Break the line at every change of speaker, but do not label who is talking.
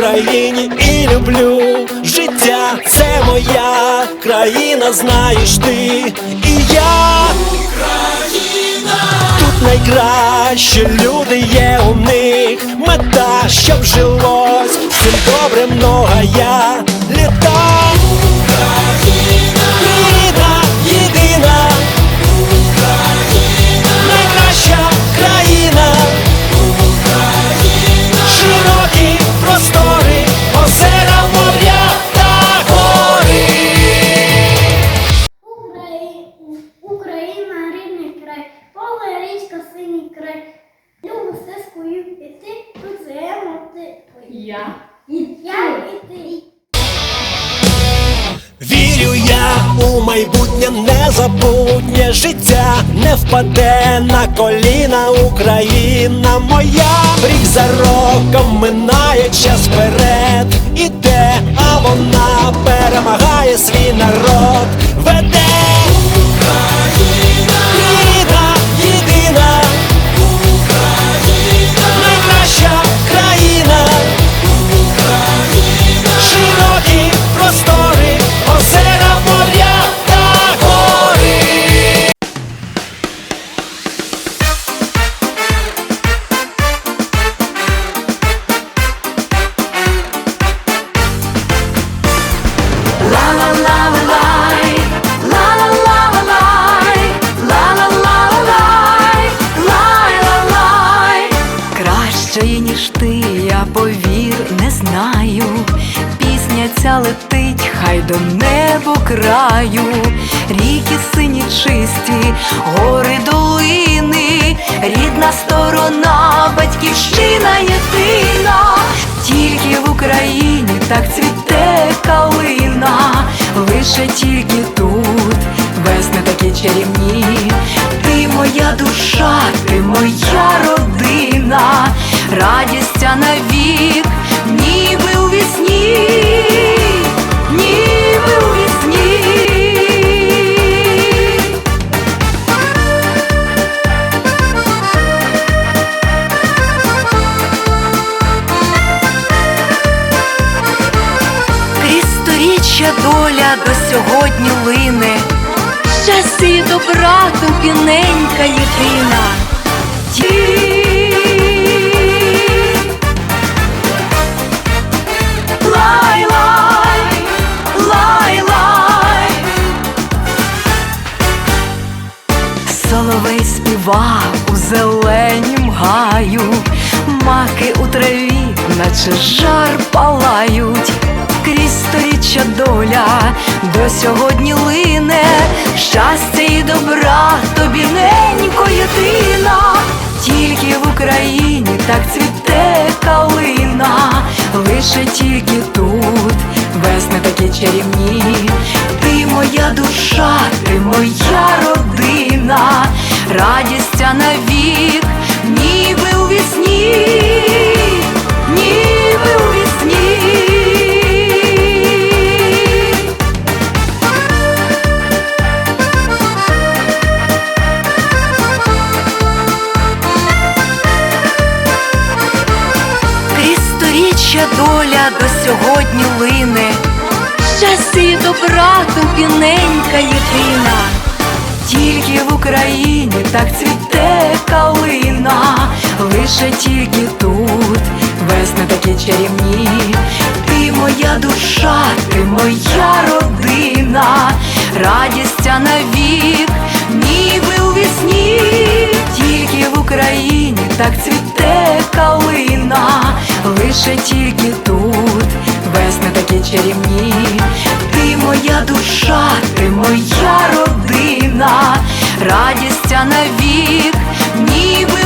Україні і люблю життя, це моя країна, знаєш ти і я. Україна, Тут найкращі люди є у них мета, щоб жилось
Я.
Я і ти.
Вірю я у майбутнє незабутнє життя. Не впаде на коліна Україна моя. Рік за роком минає час вперед. Іде, а вона перемагає свій народ
летить, хай до небо краю, ріки сині чисті, гори долини, рідна сторона, батьківщина єдина, тільки в Україні так цвіте калина, лише тільки тут, весни такі чарівні, ти моя душа, ти моя родина, радість навік, ніби у вісні, доля до сьогодні лине, щастя і добра тобі ненька єдина. Ті. Лай-лай, лай-лай. Соловей співав у зеленім гаю, маки у траві, наче жар палають, крізь сторіччя доля. До сьогодні лине, щастя і добра. Тобі ненько єдина, тільки в Україні так цвіте калина, лише тільки тут, весни такі чарівні, ти моя душа, ти моя родина, радість навік, сторіччя доля до сьогодні лине, і добра тобі ненька єдина, тільки в Україні так цвіте калина, лише тільки тут, весни такі чарівні, ти моя душа, ти моя родина, радість навік, ніби у вісні, тільки в Україні так цвіте калина, лише тільки тут, весни такі чарівні, ти моя душа, ти моя родина, радість а навік, ніби.